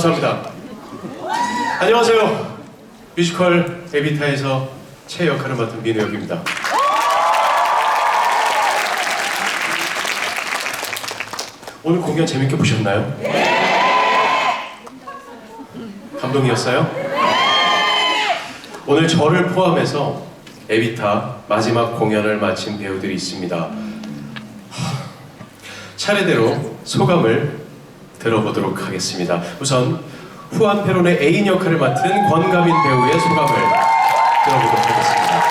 감사합니다. 안녕하세요. 뮤지컬 에비타에서 최 역할을 맡은 민우혁입니다. 오늘 공연 재밌게 보셨나요? 감동이었어요? 오늘 저를 포함해서 에비타 마지막 공연을 마친 배우들이 있습니다. 하, 차례대로 소감을 들어보도록 하겠습니다. 우선 후안 페론의 애인 역할을 맡은 권가민 배우의 소감을 들어보도록 하겠습니다.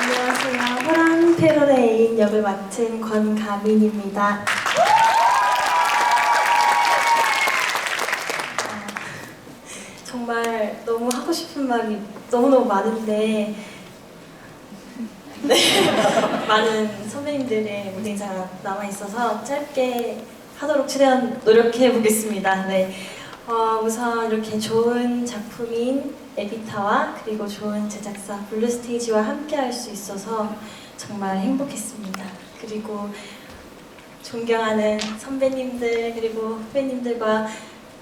안녕하세요. 호랑 페론의 애인 역을 맡은 권가민입니다. 아, 정말 너무 하고 싶은 말이 너무너무 많은데 네, 많은 선배님들의 무대가 남아 있어서 짧게 하도록 최대한 노력해 보겠습니다. 네. 어, 우선 이렇게 좋은 작품인 에비타와 그리고 좋은 제작사 블루스테이지와 함께 할 수 있어서 정말 행복했습니다. 그리고 존경하는 선배님들 그리고 후배님들과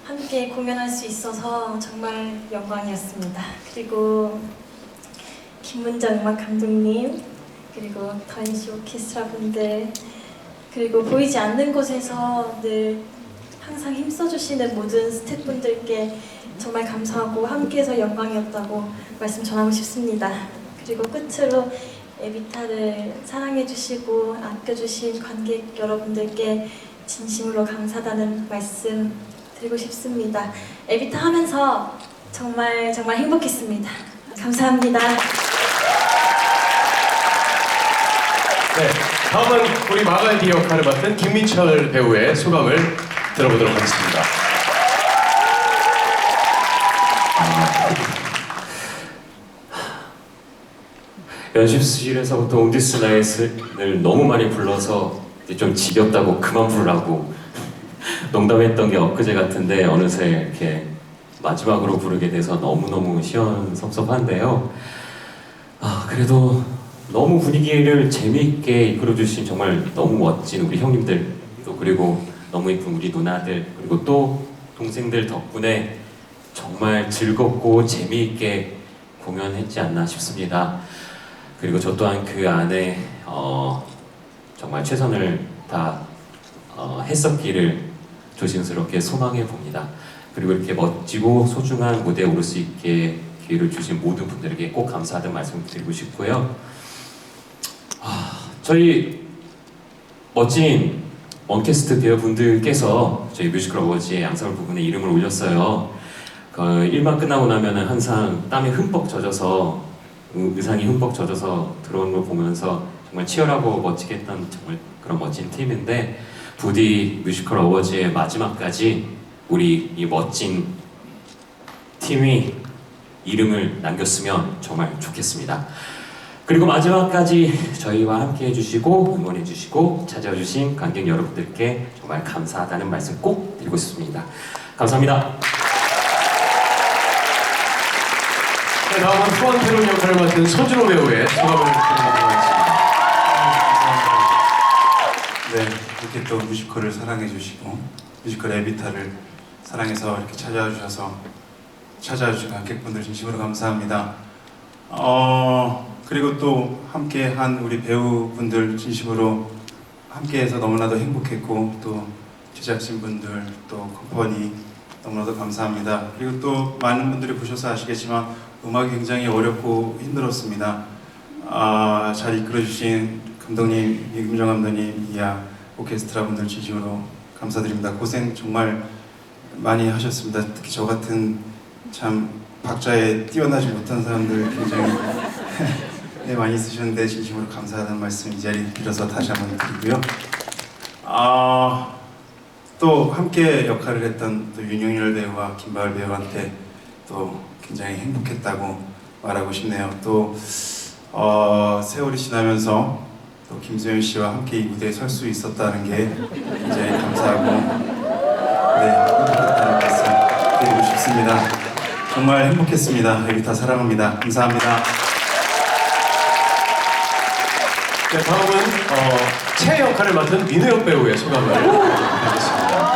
함께 공연할 수 있어서 정말 영광이었습니다. 그리고 김문정 음악 감독님 그리고 더인시 오케스트라 분들 그리고 보이지 않는 곳에서 늘 항상 힘써주시는 모든 스태프분들께 정말 감사하고 함께해서 영광이었다고 말씀 전하고 싶습니다. 그리고 끝으로 에비타를 사랑해주시고 아껴주신 관객 여러분들께 진심으로 감사하다는 말씀 드리고 싶습니다. 에비타 하면서 정말 정말 행복했습니다. 감사합니다. 네, 다음은 우리 마갈디 역할을 맡은 김민철 배우의 소감을 들어보도록 하겠습니다. 연습실에서부터 온디스 나잇을 너무 많이 불러서 좀 지겹다고 그만 부르라고 농담했던 게 엊그제 같은데 어느새 이렇게 마지막으로 부르게 돼서 너무너무 시원섭섭한데요. 아, 그래도 너무 분위기를 재미있게 이끌어주신 정말 너무 멋진 우리 형님들 또 그리고 너무 예쁜 우리 누나들 그리고 또 동생들 덕분에 정말 즐겁고 재미있게 공연했지 않나 싶습니다. 그리고 저 또한 그 안에 어, 정말 최선을 다 어, 했었기를 조심스럽게 소망해 봅니다. 그리고 이렇게 멋지고 소중한 무대에 오를 수 있게 기회를 주신 모든 분들에게 꼭 감사하다는 말씀 드리고 싶고요. 아, 저희 멋진 원캐스트 배우분들께서 저희 뮤지컬 어워즈의 양설 부분에 이름을 올렸어요. 그 1만 끝나고 나면은 항상 땀에 흠뻑 젖어서 의- 의상이 흠뻑 젖어서 들어오는 걸 보면서 정말 치열하고 멋지게 했던 정말 그런 멋진 팀인데 부디 뮤지컬 어워즈의 마지막까지 우리 이 멋진 팀이 이름을 남겼으면 정말 좋겠습니다. 그리고 마지막까지 저희와 함께 해주시고 응원해주시고 찾아주신 관객 여러분들께 정말 감사하다는 말씀 꼭 드리고 싶습니다. 감사합니다. 네, 다음은 후안 페론 역할을 맡은 손준호 배우의 소감을 하겠습니다. 네, 이렇게 또 뮤지컬을 사랑해 주시고 뮤지컬 에비타를 사랑해서 이렇게 찾아와 주셔서 찾아와 주신 관객분들 진심으로 감사합니다. 어, 그리고 또 함께 한 우리 배우분들 진심으로 함께해서 너무나도 행복했고 또 제작진 분들 또 컴퍼니 너무나도 감사합니다. 그리고 또 많은 분들이 보셔서 아시겠지만 음악이 굉장히 어렵고 힘들었습니다. 아, 잘 이끌어주신 감독님, 이금정 감독님, 이야 오케스트라 분들 진심으로 감사드립니다. 고생 정말 많이 하셨습니다. 특히 저 같은 참 박자에 뛰어나지 못한 사람들 굉장히 네, 많이 쓰셨는데 진심으로 감사하다는 말씀 이 자리에 빌어서 다시 한번 드리고요. 아, 또 함께 역할을 했던 또 윤영열 배우와 김바을 배우한테 또 굉장히 행복했다고 말하고 싶네요. 또 어, 세월이 지나면서 또 김소연 씨와 함께 이 무대에 설 수 있었다는 게 굉장히 감사하고 네 행복했다는 말씀 드리고 싶습니다. 정말 행복했습니다. 에비타 사랑합니다. 감사합니다. 네, 다음은 어, 채 역할을 맡은 민우혁 배우의 소감을 드리겠습니다.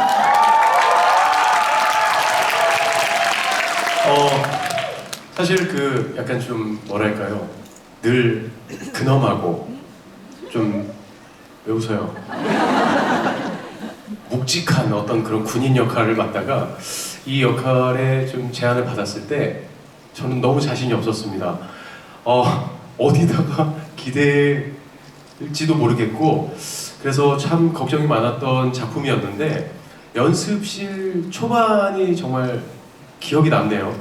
어, 사실 그 약간 좀 뭐랄까요 늘 근엄하고 좀 왜 웃어요? 묵직한 어떤 그런 군인 역할을 맡다가 이 역할에 좀 제안을 받았을 때 저는 너무 자신이 없었습니다. 어, 어디다가 기대 일지도 모르겠고 그래서 참 걱정이 많았던 작품이었는데 연습실 초반이 정말 기억이 남네요.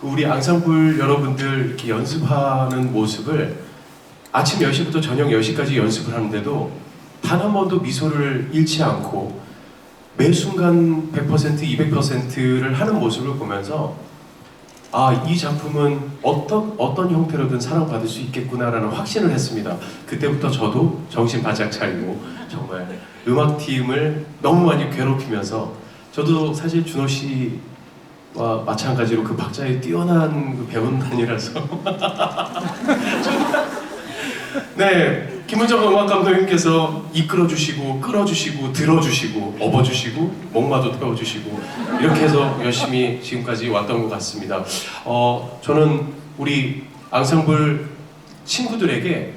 그 우리 앙상블 여러분들 이렇게 연습하는 모습을 아침 10시부터 저녁 10시까지 연습을 하는데도 단 한 번도 미소를 잃지 않고 매 순간 100% 200%를 하는 모습을 보면서 아, 이 작품은 어떤 어떤 형태로든 사랑받을 수 있겠구나라는 확신을 했습니다. 그때부터 저도 정신 바짝 차리고 정말 음악 팀을 너무 많이 괴롭히면서 저도 사실 준호 씨와 마찬가지로 그 박자에 뛰어난 그 배우난이라서 네 김은정 음악 감독님께서 이끌어 주시고 끌어주시고 들어주시고 업어주시고 목마도 태워주시고 이렇게 해서 열심히 지금까지 왔던 것 같습니다. 어 저는 우리 앙상블 친구들에게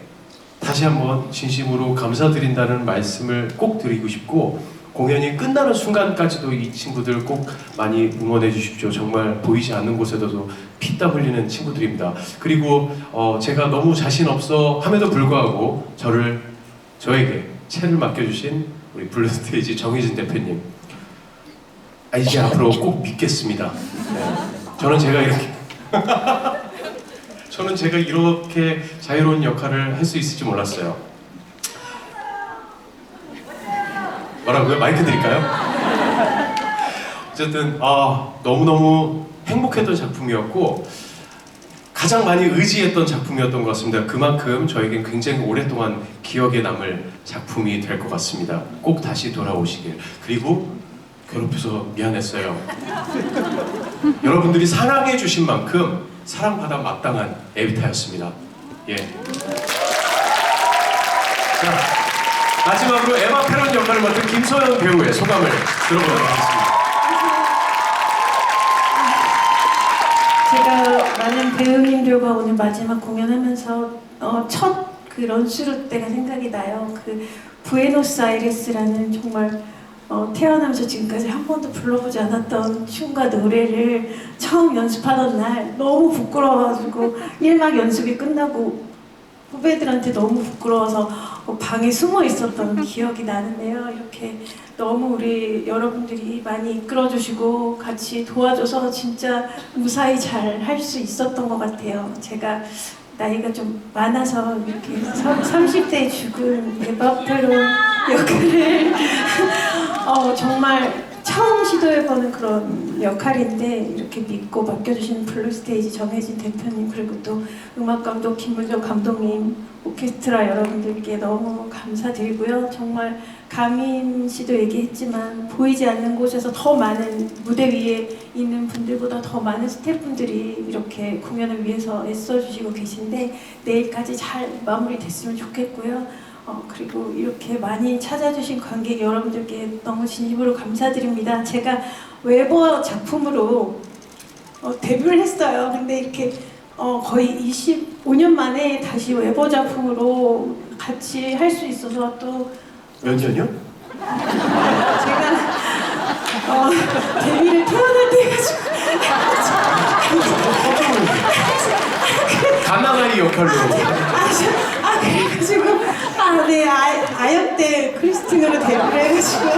다시 한번 진심으로 감사드린다는 말씀을 꼭 드리고 싶고 공연이 끝나는 순간까지도 이 친구들 꼭 많이 응원해 주십시오. 정말 보이지 않는 곳에서도 피땀 흘리는 친구들입니다. 그리고 어, 제가 너무 자신 없어 함에도 불구하고 저를 저에게 채를 맡겨주신 우리 블루스테이지 정희진 대표님. 아, 이제 앞으로 꼭 믿겠습니다. 네. 저는 제가 이렇게 저는 제가 이렇게 자유로운 역할을 할 수 있을지 몰랐어요. 뭐라고요? 마이크 드릴까요? 어쨌든 아 너무너무 행복했던 작품이었고 가장 많이 의지했던 작품이었던 것 같습니다. 그만큼 저에겐 굉장히 오랫동안 기억에 남을 작품이 될 것 같습니다. 꼭 다시 돌아오시길. 그리고 괴롭혀서 미안했어요. 여러분들이 사랑해 주신 만큼 사랑받아 마땅한 에비타였습니다. 예. 자, 마지막으로 에마 페런 역할을 맡은 김소연 배우의 소감을 들어보도록 하겠습니다. 제가 많은 배우님들과 오늘 마지막 공연하면서 어, 첫 그 런스루 때가 생각이 나요. 그 부에노스아이레스라는 정말 어, 태어나면서 지금까지 한 번도 불러보지 않았던 춤과 노래를 처음 연습하던 날 너무 부끄러워가지고 1막 연습이 끝나고 후배들한테 너무 부끄러워서 어, 방에 숨어 있었던 기억이 나는데요. 이렇게 너무 우리 여러분들이 많이 이끌어 주시고 같이 도와줘서 진짜 무사히 잘 할 수 있었던 것 같아요. 제가 나이가 좀 많아서 이렇게 30대에 죽은 에바페로 역할을 어, 정말 처음 시도해보는 그런 역할인데 이렇게 믿고 맡겨주신 블루스테이지 정혜진 대표님 그리고 또 음악감독 김문정 감독님 오케스트라 여러분들께 너무 감사드리고요. 정말 가민 씨도 얘기했지만 보이지 않는 곳에서 더 많은 무대 위에 있는 분들보다 더 많은 스태프분들이 이렇게 공연을 위해서 애써주시고 계신데 내일까지 잘 마무리됐으면 좋겠고요. 어, 그리고 이렇게 많이 찾아주신 관객 여러분들께 너무 진심으로 감사드립니다. 제가 웨버 작품으로 어, 데뷔를 했어요. 근데 이렇게 어, 거의 25년 만에 다시 웨버 작품으로 같이 할 수 있어서 또 몇 년이요? 제가 어, 데뷔를 태어날 때 해가지고 가나나이 역할로. 아, 저- 아 그래가지고 아 네 아역 때 크리스틴으로 데뷔를 해가지고.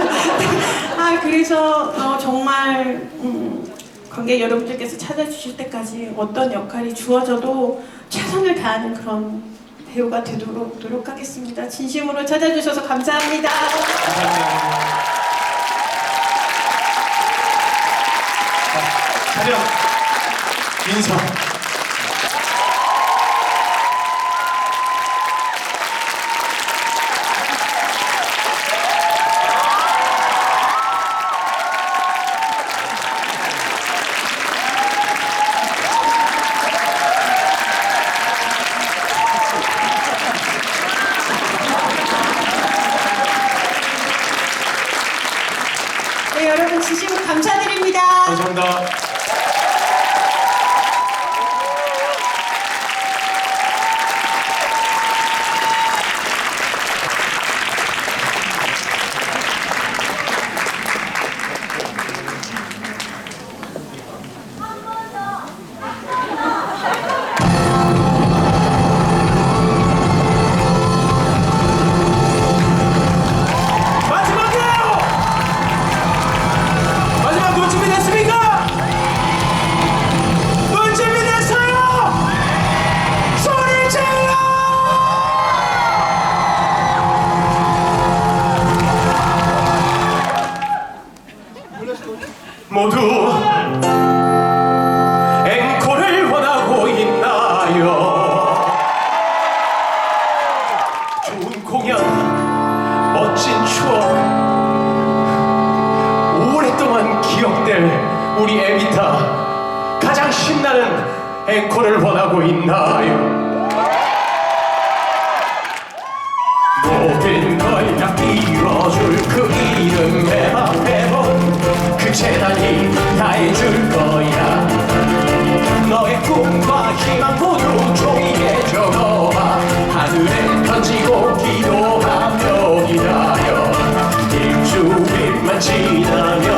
아 그래서 어, 정말 음, 관객 여러분들께서 찾아주실 때까지 어떤 역할이 주어져도 최선을 다하는 그런 배우가 되도록 노력하겠습니다. 진심으로 찾아주셔서 감사합니다. 차렷. 인사 모두 앵콜을 원하고 있나요? 좋은 공연, 멋진 추억, 오랫동안 기억될 우리 에비타 가장 신나는 앵콜을 원하고 있나요? 모든 걸 다 재단이 다 해줄 거야. 너의 꿈과 희망 모두 종이에 적어봐 하늘에 던지고 기도하며 기다려. 일주일만 지나면